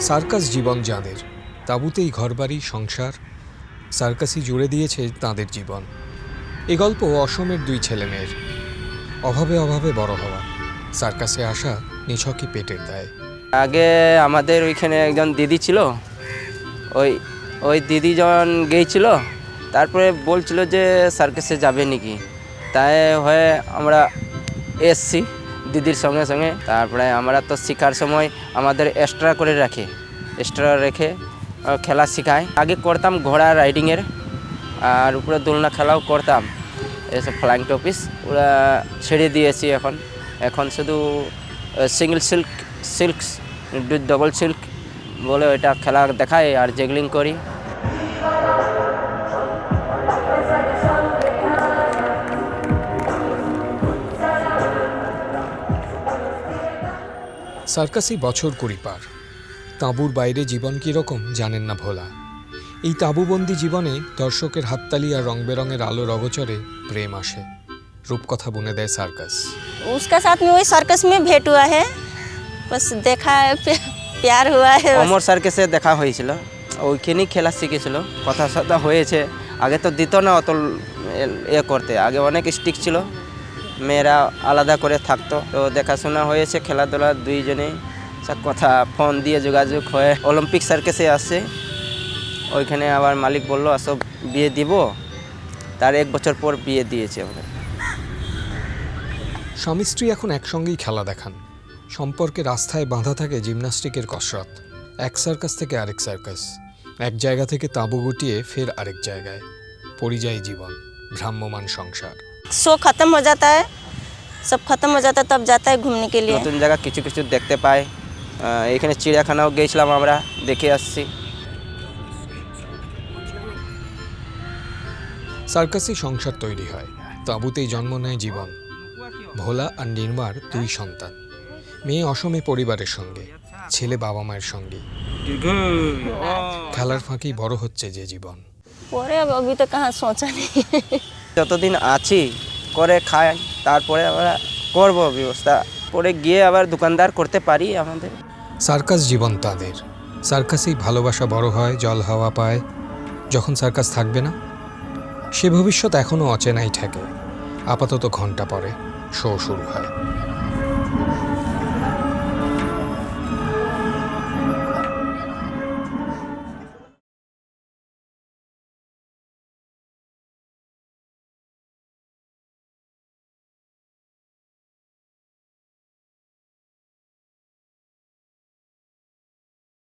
Circus জীবন যাদের। তাঁবুতেই ঘরবাড়ি, সংসার। সার্কাসই জুড়ে দিয়েছে তাদের জীবন। এ গল্প অসমের দুই ছেলেমেয়ের। অভাবে অভাবে বড় হওয়া। সার্কাসে আসা নিছকই পেটের দায়। আগে আমাদের ওইখানে একজন দিদি ছিল। ওই ওই দিদি যখন গিয়েছিল। তারপরে বলছিল যে সার্কাসে যাবে নাকি। তাই হয়ে আমরা এসছি। দিদির সঙ্গে সঙ্গে। তারপরে আমরা তো শেখার সময় আমাদের এক্সট্রা করে রাখে। এক্সট্রা রেখে খেলা শেখায় আগে করতাম ঘোড়া রাইডিংয়ের আর উপরে দোলনা খেলাও করতাম। এসব ফ্লাইং টপিস ওরা ছেড়ে দিয়েছি এখন। এখন শুধু single silk silk double silk বলে ওইটা খেলা দেখাই আর জেগলিং করি। সার্কাসই বছর কুড়ি পার তাঁবুর বাইরে জীবন কীরকম জানেন না ভোলা এই তাঁবুবন্দি জীবনে দর্শকের হাততালি আর রং বেরঙের আলোর অগচরে প্রেম আসে রূপকথা বুনে দেয় সার্কাস उसका साथ में वही सर्कस में भेंट हुआ है बस देखा है प्या- प्यार हुआ है बस। অমর স্যারকে সে দেখা হয়েছিল ওইখানেই খেলা শিখেছিল কথা সাথা হয়েছে আগে তো দিত না অত এ- এ করতে আগে অনেক স্টিক ছিল মেয়েরা আলাদা করে থাকতো। তো দেখাশোনা হয়েছে, খেলাধুলা দুইজনে। সব কথা ফোন দিয়ে যোগাযোগ হয়ে অলিম্পিক সার্কেসে আসে ওইখানে আবার মালিক বলল, আসো, বিয়ে দিব। তার এক বছর পর বিয়ে দিয়েছে আমাদের স্বামী স্ত্রী এখন একসঙ্গেই খেলা দেখান। সম্পর্কে রাস্তায় বাঁধা থাকে জিমনাস্টিকের কসরত। এক সার্কাস থেকে আরেক সার্কাস এক জায়গা থেকে তাঁবু গুটিয়ে ফের আরেক জায়গায়। পরিযায়ী জীবন ভ্রাম্যমান সংসার। शो खत्म हो जाता है सब खत्म हो जाता है तब जाता है घूमने के लिए নতুন জায়গা কিছু কিছু দেখতে পাই আহ, এখানে চিড়িয়াখানাও গিয়েছিলাম আমরা দেখে আসছি সার্কাসে সংসার তৈরি হয় তাঁবুতেই জন্ম নেয় জীবন ভোলা আর নির্মার দুই সন্তান মেয়ে অসমে পরিবারের সঙ্গে ছেলে বাবা মায়ের সঙ্গে খেলার ফাঁকেই বড় হচ্ছে যে জীবন और अब अभी तो कहाँ सोचा नहीं যতদিন আছি, করে খাই, তারপরে আমরা করব ব্যবস্থা। পরে গিয়ে আবার দোকানদার করতে পারি আমাদের। সার্কাস জীবন তাদের। সার্কাসেই ভালোবাসা বড় হয়, জল হাওয়া পায়। যখন সার্কাস থাকবে না, সে ভবিষ্যৎ এখনও অচেনাই থাকে আপাতত ঘণ্টা পরে শো শুরু হয়।